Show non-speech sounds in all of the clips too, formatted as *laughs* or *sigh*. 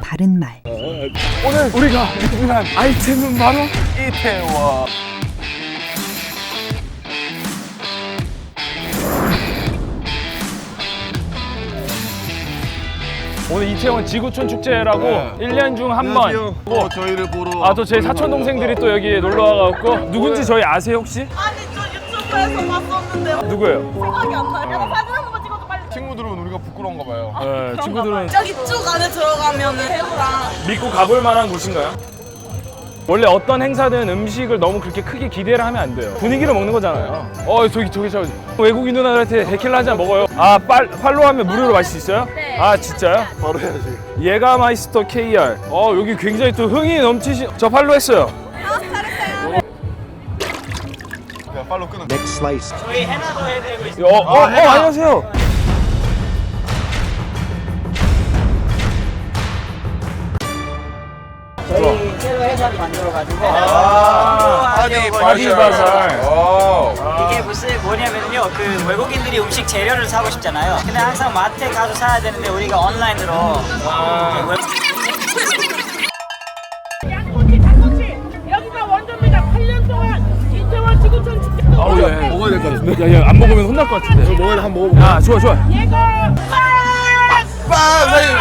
바른 말. 오늘 우리가 준비한 아이템은 바로 이태원. 오늘 이태원 지구촌 축제라고 네. 1년 중 한 번. 안녕하세요. 어, 저희를 보러 아, 또 제 사촌 동생들이 또 여기 놀러 와갖고 누군지 저희 아세요 혹시? 아니 저 유튜브에서 봤었는데요. 누구예요? 생각이 안 나요. 그래서 사진 한 번만 찍어줘 빨리. 친구들은 우리가 부끄러운가 봐요. 네, 친구들은 저기 쭉 안에 들어가면은 새우랑 믿고 가볼 만한 곳인가요? 원래 어떤 행사든 음식을 너무 그렇게 크게 기대를 하면 안 돼요. 분위기를 먹는 거잖아요. 어, 저기, 저기, 저 외국인 누나들한테 데킬라 한 잔 먹어요. 아, 빨, 팔로우하면 무료로 마실 수 있어요? 네. 아, 진짜요? 바로 해야지. 예가마이스터 KR. 어, 여기 굉장히 또 흥이 넘치신, 저 팔로우 했어요. 그냥 팔로 끊어. 어, 어, 어, 안녕하세요. 해서 만들어가지고 아니, 바디 바जार. 오. 이게 무슨 뭐냐면요 그 외국인들이 음식 재료를 사고 싶잖아요 근데 항상 마트에 가서 사야 되는데 우리가 온라인으로 그 웹- 양꼬치, 닭꼬치 여기가 원조입니다. 8년 동안 이태원 지구촌 축제 아우, 예. 먹어야 될 것 같은데. 야, 야, 안 먹으면 혼날 것 같은데. 먹어야 돼, 한번 먹어볼까? 아, 좋아, 좋아. 얘가 빵! 사진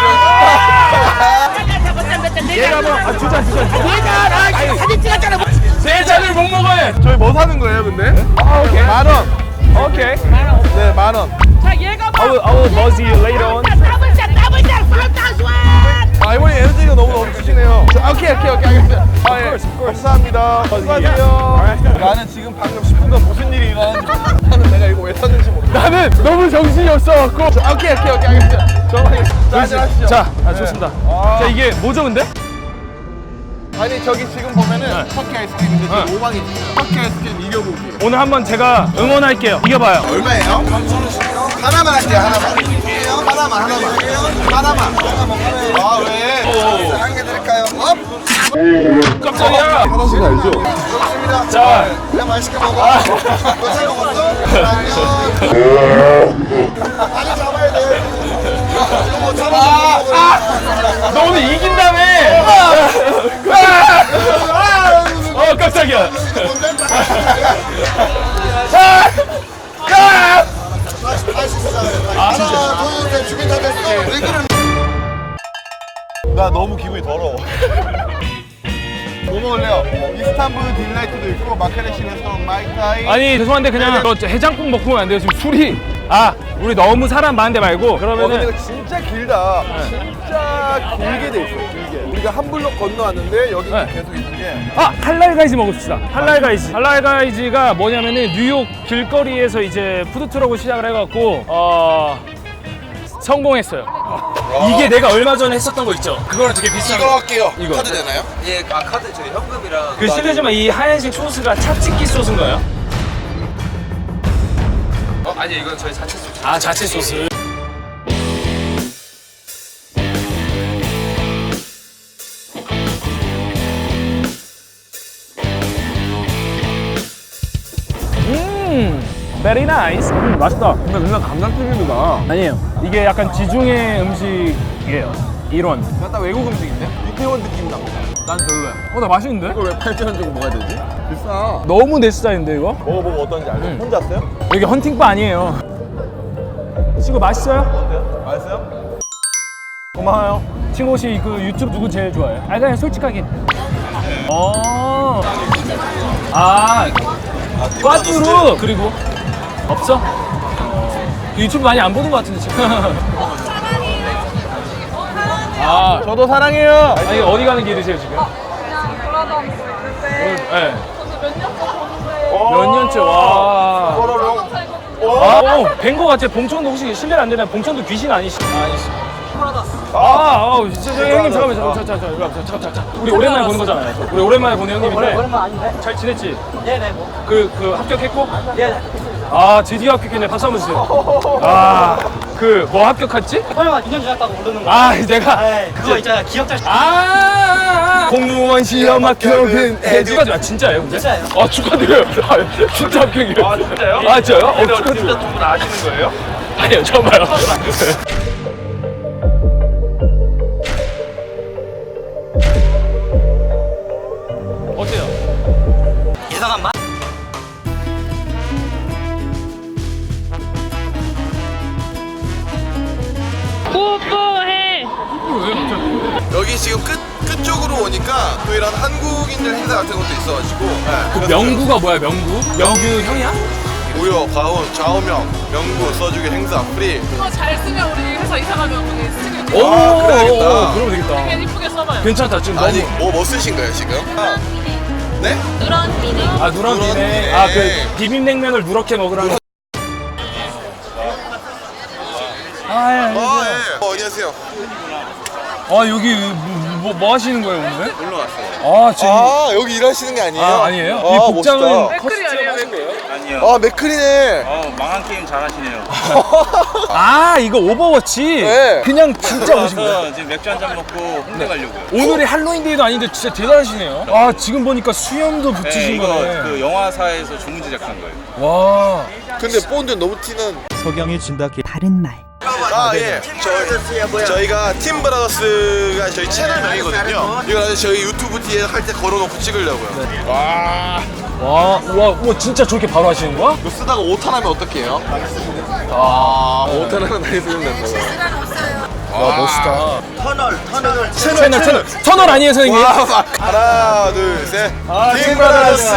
얘가 뭐, 아, 두 잔, 두 잔. 얘가 나 사진 찍었잖아. 세 잔을 못 먹어요. 저희 뭐 사는 거예요, 근데? 아, 오케이. 만 원. 오케이. 네, 만 원. 자 얘가 I will, I will buzz you later on. 더블샷 더블샷 판타스완 아, 이번에 에너지가 너무 넘치시네요. 자, 오케이, 오케이, 오케이, 알겠어요. 아, 예. 감사합니다. 수고하세요. 나는 지금 방금 10분간 무슨 일이 일어나는지 나는 내가 이거 왜 샀는지 모르겠어. 나는 너무 정신이 없어갖고. 자, 오케이, 오케이, 오케이. 정 말 한잔 하시죠. 자, 아, 좋습니다. 아. 자, 이게 뭐죠, 근데? 아니, 저기 지금 보면은 터키 아이스크림인데 네. 지금 5방이 있어요. 터키 아이스크림 이겨보기. 오늘 한번 제가 응원할게요. 이겨봐요. 얼마예요? 하나만 할게요, 하나만. 하나만, 하나만. 하나만. 아, 왜? 한 개 드릴까요? 업! 깜짝이야. 하나씩 알죠? 좋습니다. 자. 그냥 맛있게 먹어. 너잘 먹었어? *laughs* 안녕. *laughs* 잡아야 돼. 뭐 잡아. 아! 너 오늘 이긴다며! 어, 깜짝이야. 아, 진짜. 둘, 셋, 준비 다 됐어. 왜 그러는 나 너무 기분이 더러워. 뭐 먹을래요? 이스탄불 딜라이트도 있고 마카레신에서 마이타이. 아니, 죄송한데 그냥 저 해장국 먹고 오면 안 돼요. 지금 술이. 아, 우리 너무 사람 많은데 말고. 어, 근데 그러면은. 이거 진짜 길다. 진짜 길게 돼 있어. 길게. 우리가 한 블록 건너왔는데 여기 네. 계속 있는 게. 아, 할랄가이즈 먹읍시다. 할랄가이즈. 할랄가이즈가 뭐냐면은 뉴욕 길거리에서 이제 푸드트럭을 시작을 해갖고, 어, 성공했어요. 이게 내가 얼마 전에 했었던 거 있죠? 그거랑 되게 비슷한 거. 할게요. 이거. 카드 되나요? 예, 아 카드 저희 현금이랑 그 실례지만 이 하얀색 소스가 차치키 소스인가요? 어, 아니 이건 저희 자체 소스. 아, 자체 소스. 음, very nice. 음, 맛있다. 근데 그냥 감자튀김이다. 아니에요. 이게 약간 지중해 음식이에요. 일원. 약간 외국 음식인데? 이태원 느낌 납니다. 난 별로야. 어, 나 맛있는데? 이걸 왜 8,000원 주고 먹어야 되지? 비싸. 너무 내 스타일인데 이거? 먹어보고 어떤지 알죠? 혼자 왔어요? 여기 헌팅바 아니에요. 친구 맛있어요? 맛있어요? 고마워요. 친구 혹시 그 유튜브 누구 제일 좋아해요? 아 그냥 솔직하게. 어. 아. 꽈뚜루 그리고 없어? 그 유튜브 많이 안 보는 것 같은데 지금. *laughs* 아, 저도 사랑해요. 아니 어디 가는 길이세요 지금? 그냥 돌아다니고 있는데 네. 저도 몇 년째 보는데 몇 년째 와. 뽀로롱. 아, 어, 뵌거 같아. 봉천도 혹시 실례 안 되나요? 봉천도 귀신 아니시? 아니시. 아, 아, 진짜 저 형님 잠깐만, 잠깐만, 잠깐만, 잠깐만, 잠깐만, 잠깐만. 우리 오랜만에 보는 거잖아요. 우리 오랜만에 보는 형님인데 오랜만 아닌데? 잘 지냈지? 네네 뭐 그, 그 합격했고? 예. 아, 드디어 합격했네. 박수 한번 주세요. *laughs* 아, 그 뭐 합격했지? 설마 2년 지났다고 모르는 거 아, 내가 네, 그거 있잖아 기억자 아, 공무원 시험 합격은 해주가 아, 진짜예요? 근데? 진짜예요. 아, 축하드려요. 아, 진짜 합격이에요. 아, 진짜요? 아, 진짜요? 어, 축하드려요. 두분 아시는 거예요? 아니요, 처음 봐요. 여기 지금 끝 끝쪽으로 오니까 또 이런 한국인들 행사 같은 것도 있어가지고 네. 그 명구가 뭐야 명구? 명구 형이야? 무료 과운 좌우명 명부 써주기 행사 프리 그거 잘 쓰면 우리 회사 이사 가면 우리 스티커 오, 아, 그래야겠다. 오, 그러면 되겠다. 되게 이쁘게 써봐요. 괜찮다 지금 아니 너무. 뭐 뭐 쓰신 거예요 지금? 아, 네? 아 누런 누런 비네. 비네. 아그 비빔냉면을 누렇게 먹으라는. 아, 예, 아. 예. 어, 안녕하세요. 아 여기 뭐, 뭐, 뭐 하시는 거예요 오늘? 놀러 왔어요. 아 지금 아 여기 일하시는 게 아니에요? 아 아니에요? 아, 이 복장은 멋있다. 댓글이 아니에요, 커스텀 하신 거예요? 아니요. 아 맥클이네. 어, 망한 게임 잘하시네요. *laughs* 아 이거 오버워치 네. 그냥 진짜 오신 거예요? 저 지금 맥주 한 잔 먹고 홍대 가려고요. 오늘이 할로윈데이도 아닌데 진짜 대단하시네요. 아 지금 보니까 수염도 네, 붙이신 이거 거네. 그 영화사에서 주문 제작한 거예요. 와. 근데 본드 너무 티는. 바른 말. 아 예. 저희 저희가 팀 브라더스가 저희 채널명이거든요. 이거 나중에 저희 유튜브 뒤에 할 때 걸어놓고 찍으려고요. 와. 와, 와, 와, 진짜 저렇게 바로 하시는 거야? 이거 쓰다가 오탄하면 어떡해요? 아 오탄하면 나이 쓰면 된다고. 와, 멋있다. 터널, 터널. 채널, 채널. 터널 아니에요, 선생님? 와, 막. 하나 둘 셋. 아, 팀 브라더스.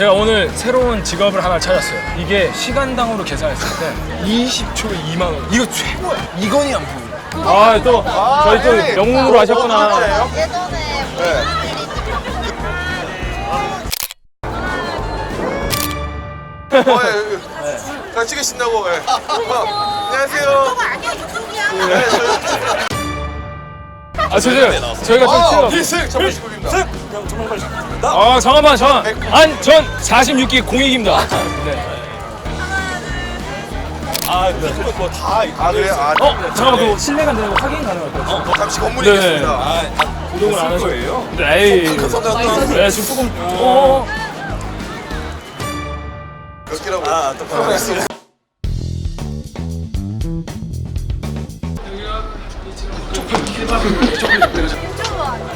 제가 오늘 새로운 직업을 하나 찾았어요. 이게 시간당으로 계산했을 때 20초에 2만 원. 이거 최고야. 이건이 안 보여. 아, 또 저희 또 예. 영웅으로 어, 하셨구나. 네. 어, 예. 다 찍으신다고. 예. 어, 안녕하세요. 네, 저희- 아, 저요. 저희가 좀 아. 필승 정식입니다. 아, 잠깐만, 잠깐만. 안, 전 46기 공익입니다. 네. 아 그래요? 아, 어, 잠깐만, 그 실례가 안 되는 거 확인 가능할까요? 어, 잠시 건물에 네. 있겠습니다. 아, 구독을 안 하셔. 거예요? 에이. 네, 지금 조금. 어. 몇 개라고? 아, 똑바로 했어.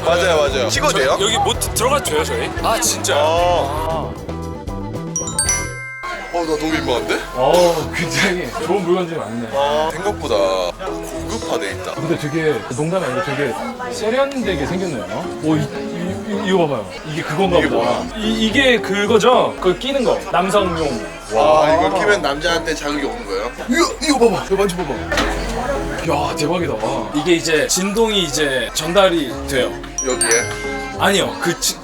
맞아요, 맞아요. 찍어도 돼요? 여기 뭐 들어가도 돼요, 저희? 아, 진짜. 어. 어, 나 너무 민망한데? 어, 굉장히 좋은 물건들이 많네. 아, 생각보다 고급화돼 있다. 근데 되게 농담이 아니고 되게 세련되게 생겼네요. 오, 이, 이, 이 거 봐봐요. 이게 그건가 이게 보다. 뭐야? 이, 이게 그거죠? 그거 끼는 거. 남성용. 와, 이걸 끼면 남자한테 자극이 오는 거예요? 이거, 이거 봐봐. 이거 만져봐봐. 야, 대박이다. 이게 이제 진동이 이제 전달이 돼요. 여기에. 아니요, 그 지,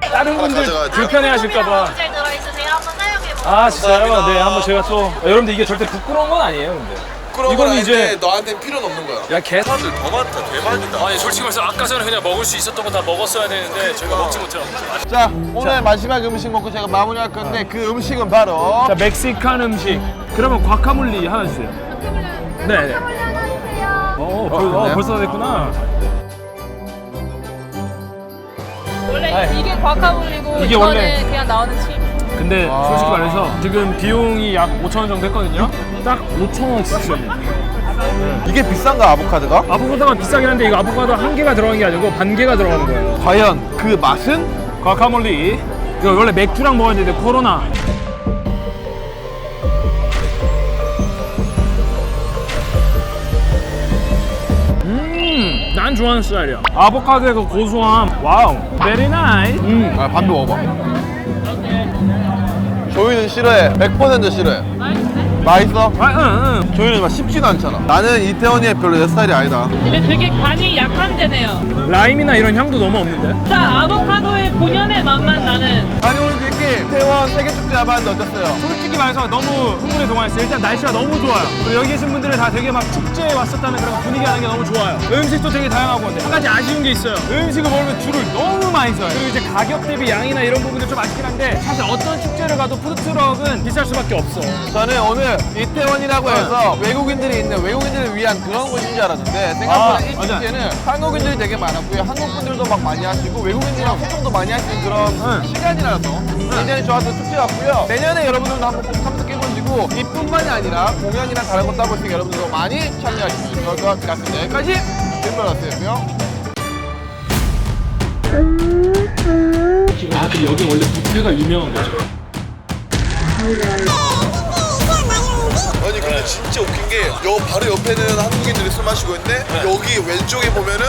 다른 분들 가져가야 돼요? 불편해 하실까봐. 잘 들어있으세요. 한번 사용해보세요. 아, 진짜요? 감사합니다. 네, 한번 제가 또. 아, 여러분들 이게 절대 부끄러운 건 아니에요, 근데. 그런 이거는 건 이제- 아닌데 너한테는 필요는 없는 거야. 야, 개. 사람들 더 많다. 대박이다. 아니, 솔직히 말해서 아까 전에 그냥 먹을 수 있었던 거 다 먹었어야 되는데 저희가 먹지 못해요. 자, 오늘 마지막 음식 먹고 제가 마무리할 건데 그 음식은 바로 자, 멕시칸 음식. 그러면 과카몰리 하나 주세요. 네, 네. 어, 벌, 어, 벌써 다 됐구나. 원래 아이. 이게 과카몰리고 이게 이거는 원래- 그냥 나오는 칩. 근데 솔직히 말해서 지금 비용이 약 5천 원 정도 했거든요. 딱 5천 원 쓰세요. 이게 비싼가 아보카도가? 아보카도가 비싸긴 한데 이거 아보카도 한 개가 들어간 게 아니고 반 개가 들어가는 거예요. 과연 그 맛은? 과카몰리. 이거 원래 맥주랑 먹어야 되는데 코로나. 난 좋아하는 스타일이야. 아보카도의 그 고소함. 와우. Very nice. 음. 아, 반도 먹어봐. 저희는 싫어해. 100% 싫어해. 맛있어? 아, 응, 응. 저희는 막 쉽지도 않잖아. 나는 이태원이 별로 내 스타일이 아니다. 근데 되게 간이 약한 데네요. 라임이나 이런 향도 너무 없는데? 자, 아보카도의 본연의 맛만 나는 아니 오늘 이렇게 이태원 세계 축제 와봤는데 어땠어요? 솔직히 말해서 너무 흥분에 동화했어요. 일단 날씨가 너무 좋아요. 그리고 여기 계신 분들은 다 되게 막 축제에 왔었다는 그런 분위기 나는 게 너무 좋아요. 음식도 되게 다양하고 근데 한 가지 아쉬운 게 있어요. 음식을 먹으면 줄을 너무 많이 서요. 그리고 이제 가격 대비 양이나 이런 부분들 좀 아쉽긴 한데 사실 어떤 축제를 가도 푸드트럭은 비쌀 수밖에 없어. 저는 오늘 이태원이라고 해서 외국인들이 있는 외국인들을 위한 그런 곳인 줄 알았는데 생각보다 아, 이 맞아. 축제는 한국인들이 되게 많았고요. 한국 분들도 막 많이 하시고 외국인들이랑 소통도 많이 할 수 있는 그런 시간이라서 굉장히 좋았던 축제 같고요. 내년에 여러분들도 한번 꼭 참석해보시고 이뿐만이 아니라 공연이나 다른 것도 하고 있으니까 여러분들도 많이 참여하시면 좋을 것 같습니다. 여기까지 뒷말았어요 아, 근데 여기 원래 뷔페가 유명한 거죠. 진짜 웃긴 게 여 바로 옆에는 한국인들이 술 마시고 있는데 여기 왼쪽에 보면은